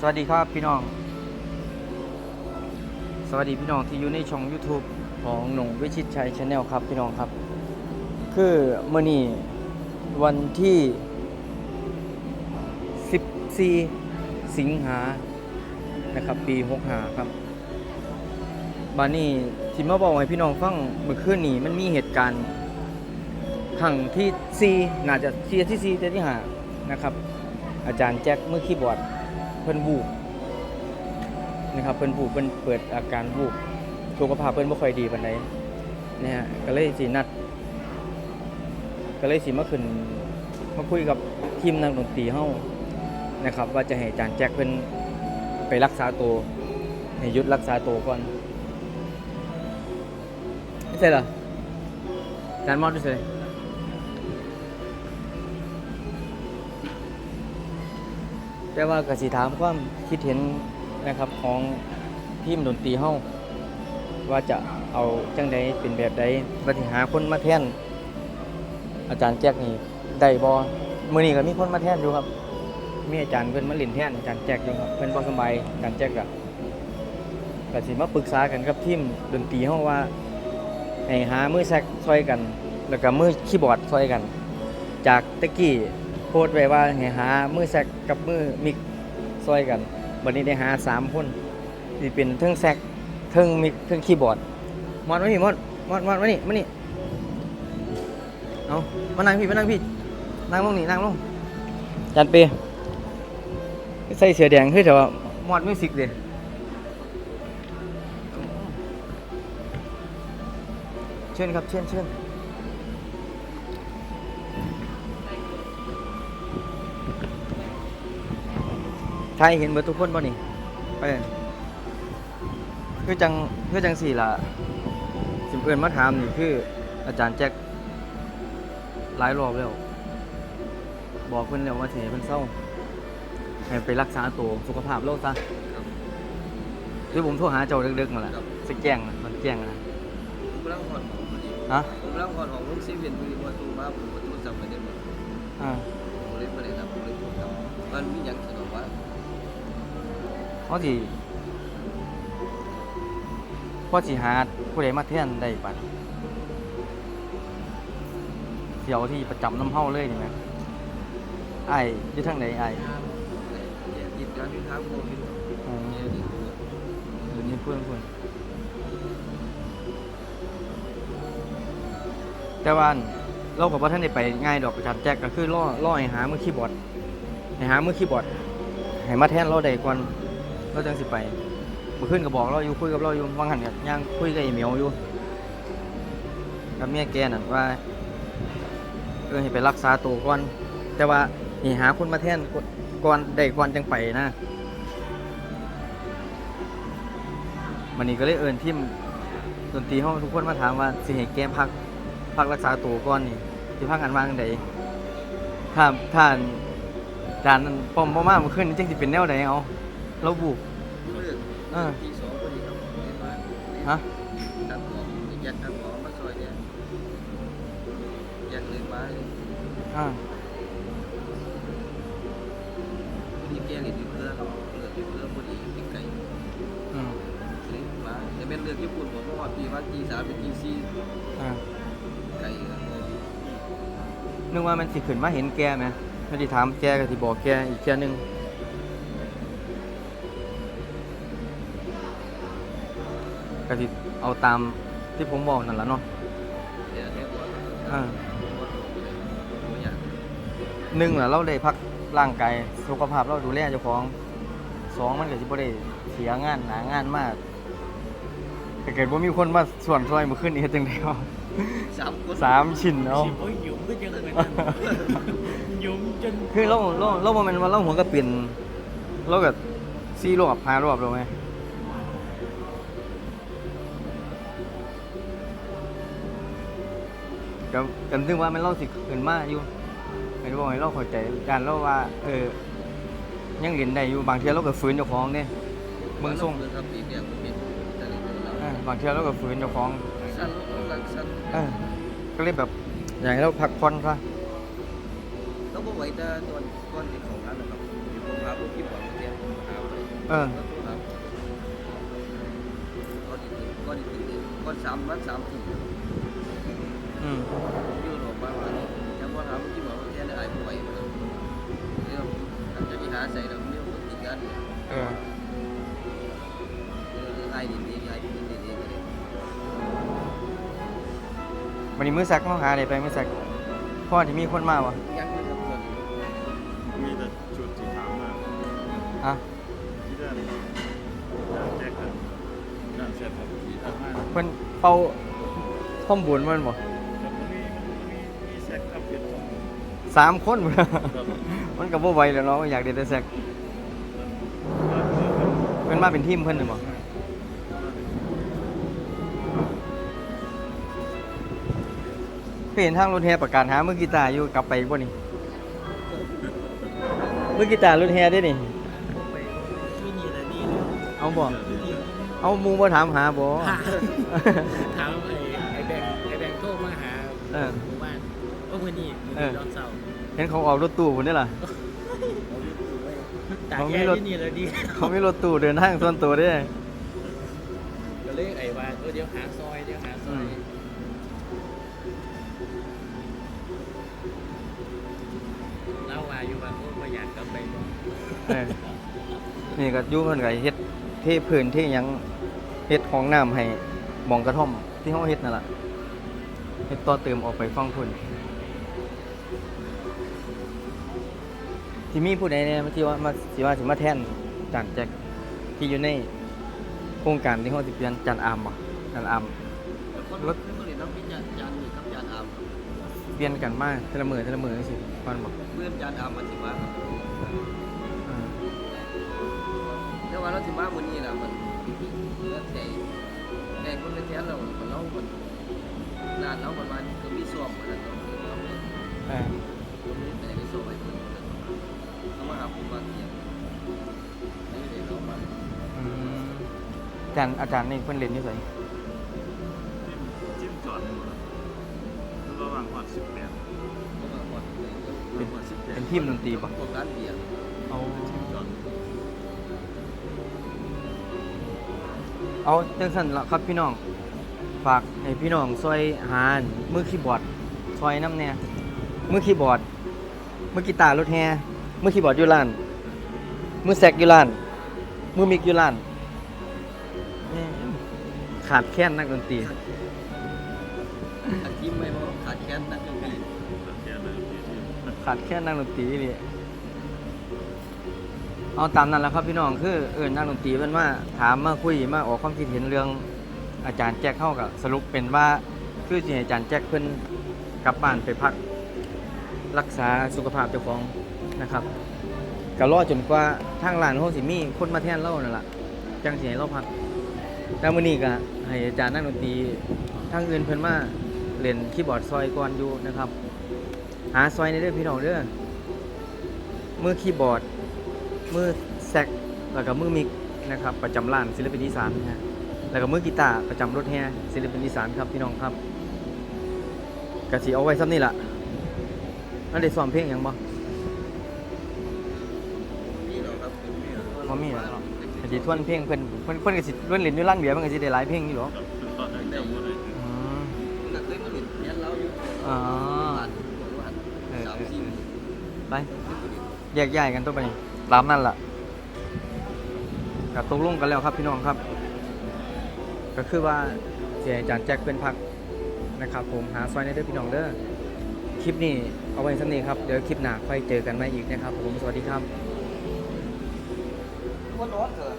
สวัสดีครับพี่น้อง สวัสดีพี่น้องที่อยู่ในช่อง YouTube ของหนุ่งวิชิตชัยชาแนลครับพี่น้องครับ คือเมื่อนี้วันที่ 14 สิงหานะครับ ปี 65 ครับบานี้ที่มาบอกให้พี่น้องฟังเมื่อคืนนี้มันมีเหตุการณ์ครั้งที่ 4 น่าจะเสียที่ 4 แต่ที่5นะครับ อาจารย์แจ็คเมื่อคีย์บอร์ด เพิ่นวูบนะครับเพิ่นวูบเพิ่นเปิดอาการวูบสุขภาพเพิ่นบ่ค่อยดีปานใดนะฮะก็เลยสินัด ก็เลยสิมาขึ้นมาคุยกับทีมนักดนตรีเฮานะครับ ว่าจะให้อาจารย์แจ็คเพิ่นไปรักษาตัวให้ยุดรักษาตัวก่อนไม่ใช่เหรออาจารย์มอดด้วยเล แต่ว่ากสิถามความคิดเห็นนะครับของทีมดนตรีเฮาว่าจะเอาจังใดเป็นแบบใดว่าสิหาคนมาแทนอาจารย์แจ็คนี่ได้บ่มื้อนี้ก็มีคนมาแทนอยู่ครับ มีอาจารย์เพิ่นมาเล่นแทนอาจารย์แจ็คอยู่ครับเพิ่นบ่สบายอาจารย์แจ็คก็ก็สิมาปรึกษากันกับทีมดนตรีเฮาว่าให้หามือแซกซอยกัน แล้วก็มือคีย์บอร์ดซอยกัน จากตะกี้ โพสต์ไว้ว่าให้หามือแซกกับมือมิกซอยกันวันนี้ได้หาสามคนที่เป็นเทิงแซกเทิงมิกเทิงคีย์บอร์ดมอดมานี่มอดมอดมอดมานี่มานี่เอามานั่งพี่มานั่งพี่นั่งลงนี่นั่งลงจันเปใส่เสื้อแดงคือแต่ว่ามอดมิวสิกเด้เชิญครับเชิญเชิญ ใช่เห็นเบิดทุกคนป่ะนี่ไปคือจังคือจังสี่ล่ะสิมเอินมาถามนี่คือ อาจารย์แจ็คหลายรอบแล้ว บอกเพิ่นแล้วว่าสิให้เพิ่นเศร้าให้ไปรักษาตัวสุขภาพโลกซะคือผมโทรหาเจ้าดึกๆมาแหละสิแจ้งน่ะมันแจ้งนะผมเล่าหอดของพอดีฮะผมเล่าหอดของลุงซีเวียนพอดีว่าตูมาผมก็ตูจำไปได้หมดอ่าผมเลยไม่ได้รับผมเลยพูดกับมันมีอย่างสนองว่า เพราะสิเพราะสิหาผู้ใดมาแทนได้ปัดเสียวที่ประจำน้ำเฮาเลยนี่ไหมไอ้ายอยู่ทางไหนไอ้ายแย่ยิดการที่ทางโมบินอ๋อแย่ยิดอยู่นี่เพื่อนเพื่อนแต่ว่าเรากับว่าท่านได้ไปง่ายดอกอาจารย์แจ็คก็คือล่อล่อให้หามือคีย์บอร์ดให้หามือคีย์บอร์ดให้มาแทนเราได้ก่อน เราจังสิไปเมื่อคืนก็บบอกเราอยู่คุยกับเราอยู่วางหันกับย่างคุยกับไอ้เหมียวอยู่กับเมียแกนั่นว่าเออให้ไปรักษาตัวก่อน แต่ว่าห้หาคนมาแทนก่อนได้ก่อนจังไปนะมันนี้ก็เลยเอินทีมดนตรีห้องทุกคนมาถามว่าสิให้แกพักพักรักษาตัวก่อนนี่สิพักกันวางไดถ้าถ้าจานนั้นป้อมบ่มาเมื่อคืนนี้จังสิเป็นแนวใดเอา ราบุกเลือกเออที่สองพอดีครับเห็นไหมฮะนักของยัดนักของมาซอยเนี่ยยัดเลยมาอ่าพอดีแกเห็นอยู่เพื่อครับเลือกอยู่เพื่อพอดีติดไก่อืมเลยมาแต่เป็นเลือกญี่ปุ่นผมก็ว่าปีว่าจีสามเป็นจีซีอ่าไก่ครับนึกว่ามันสิขึ้นมาเห็นแกไหมไม่ได้ถามแกก็สิบอกแกอีกแค่ยหนึง ก็สิเอาตามที่ผมบอกนั่นแหละเนาะเดี๋ยวแค่ว่าอ่าตัวอย่างหนึ่งแหละเราได้พักร่างกายสุขภาพเราดูแลเจ้าของสองมันก็สิบ่ได้เสียงานหนางานมากแต่เกิดว่ามีคนมาส่วนซอยมาขึ้นนี่เฮ็ดจังได๋วะสามคนสามชิ้นเนาะสิบโอ้ยหยุมก็ยังไงนั่นหยุมจนคือเราเราเราบ่แม่นว่าเราหัวก็เปลี่ยนเราก็สี่รอบห้ารอบแล้วไหม ก็กันถึงว่ามันเราสิขึ้นมาอยู่ให้บอกให้เราเข้าใจการเราว่า เออ ยังเรียนได้อยู่บางเทีเราก็ฝืนเจ้าของเด้เบิ่งส่งครับปีเดียวผมเป็นแต่ในตัวเราเออบางเทีเราก็ฝืนเจ้าของสั้นหลังสั้นเออก็เลยแบบอยากให้เราพักผ่อนซะต้องบอกไว้แต่ตอนก่อนที่ของร้านนะครับผมพาพวกพี่บอกมาเรียนหาเออครับก็ดีขึ้นก็ดีขึ้นเลยก็สามวันสามทุ่ม อืมอยู่โรงพยาบาลวันยังว่าทำที่บอกว่าแค่ได้หายป่วยมาแล้วเรื่องอาจจะมีหาใส่แล้วเรื่องคนติดกันเนี่ยเออเรื่องไอ้ดีๆไอ้ดีๆดีๆเลยวันนี้มือสักเขาหาได้ไปมือสักพ่อที่มีคนมาวะยังไม่ทำเงินมีแต่ชุดที่ถามมาอะที่เดินแจ็คกันนั่นเสร็จครับที่ทำมาเพิ่นเป่าข้อมบุญมันบ่ สามคนครับมันก็บ่ไหวแล้วเนาะอยากได้แต่แซกเพิ่นมาเป็นทีมเพิ่นน่ะบ่เคยเห็นทางรถแห่ประกาศหามือกีตาร์อยู่กลับไปอีกบ่นี่มือกีตาร์รถแห่ได้นี่ที่นี่แต่นี่เอาบ่เอาหมู่บ่ถามหาบ่ถามไอ้ไอ้แบงค์ไอ้แบงค์โทรมาหา เออหมู่บ้านว่าเมื่อนี้มื้อเอนี้อตอนเช้าเห็นเขาออกรถตู้พุ่นนี่ล่ะ ตากเขามีแย่รถที่นี่แล้วดีเขามีรถตู้เดินทางส่วนตัวเด้ก็เลยไอ้ว่าเออเดี๋ยวหาซอยเดี๋ยวหาซอยอืมเล่าว่าอยู่ว่าโอ้บ่อยากกลับไปบ่เออนี่ก็อยู่เพิ่นก็เฮ็ดเทพื้นที่หยังเฮ็ดห้องน้ำให้หมองกระท่อมที่เฮาเฮ็ดนั่นล่ะเฮ็ดต่อเติมออกไปฟังพุ่น ที่มีผู้ใดแน่ที่ว่ามาสิว่าสิมาแทนจานแจ็คที่อยู่ในโครงการที่เฮาสิเปลี่ยนจานอามบ่จานอามคนรถคนเรียนน้ำพิจารจานนี่กับจานอามครับเปลี่ยนกันมาเทอละมื้อเทอละมื้อจังซี่ฟันบ่เพื่อนจานอามมาสิมาครับเออแต่ว่าเราสิมาวันนี้นะมันเลือกแต่แต่คนเป็นแทนเรามันเรามันนานเราประมาณก็มีส่วมมันเราเราไม่เออผมไม่ได้ไปส่งไปคน เขามาหาผมมาเทียบนี่เลยเรามาอืมอาจารย์อาจารย์นี่เพิ่นเรียนอยู่ไสจิ้มจอดหมดระหว่างหอดสิบแปดเขามาหมดเลยเป็นหอดสิบแปดเป็นทีมดนตรีบ่พวกร้านเบียร์เอาจิ้มจอดเอาจังซั่นล่ะครับพี่น้อง ฝากให้พี่น้องซอยหาอันมือคีย์บอร์ดซอยน้ำแน่มือคีย์บอร์ดมือกีตาร์รถแฮ มือคีย์บอร์ดอยู่ร้าน มือแซกอยู่ร้าน มือมิกอยู่ร้าน ขาดแคลนนักดนตรีขาดทีมไม่พอขาดแค้นนักดนตรีขาดแค่นักดนตรีนี่เอาตามนั้นแหล้วครับพี่น้องคือเออนักดนตรีเพิ่นมาถามมาคุยมาออกความคิดเห็นเรื่องอาจารย์แจ็คเข้ากับสรุปเป็นว่าคือสิอาจารย์แจ็คเพิ่นกลับบ้านไปพัก รักษาสุขภาพเจ้าของ นะครับก็รอจนกว่าทางร้านเฮสิมีคนมาแทนเรานั่นล่ะจังสิให้เราพักแล้วมื้อนี้ก็ให้อาจารย์นักดนตรีทางอื่นเพิ่นมาเล่นคีย์บอร์ดซอยก่อนอยู่นะครับ หาซอยในเด้องพี่น้องเด้อมือคีย์บอร์ด มือแซกแล้วก็มือมิกนะครับ ประจำร้านศิลปินอีสานนะฮะแล้วก็มือกีตาร์ประจำรถแฮศิลปินอีสานครับพี่น้องครับกะสิเอาไว้ซ้ำนี่ล่ะนั่นได้ซ้อมเพลงหยังบ่ บ่มีแล้วนาะกะสิทวนเพลงเพิ่นเพิ่นเพิ่นก็สิเล่นเล่นอยู่ร้านเบียร์มันก็สิได้หลายเพลงอยู่หรอกอืมก็เคยมาหลุดเนี้ยเราอยู่อ๋อผ่านบอกว่าสามสี่ไปแยกย้ายกันตัวไปนี่ตามนั่นล่ะก็ตกลงกันแล้วครับพี่น้องครับ ก็คือว่าเสียอาจารย์แจ็คเป็นพักนะครับ ผมหาซอยในเด้อพี่น้องเด้อคลิปนี้เอาไว้สักนี้ครับเดี๋ยวคลิปหน้าค่อยเจอกันใหม่อีกนะครับ ผมสวัสดีครับ boa nota.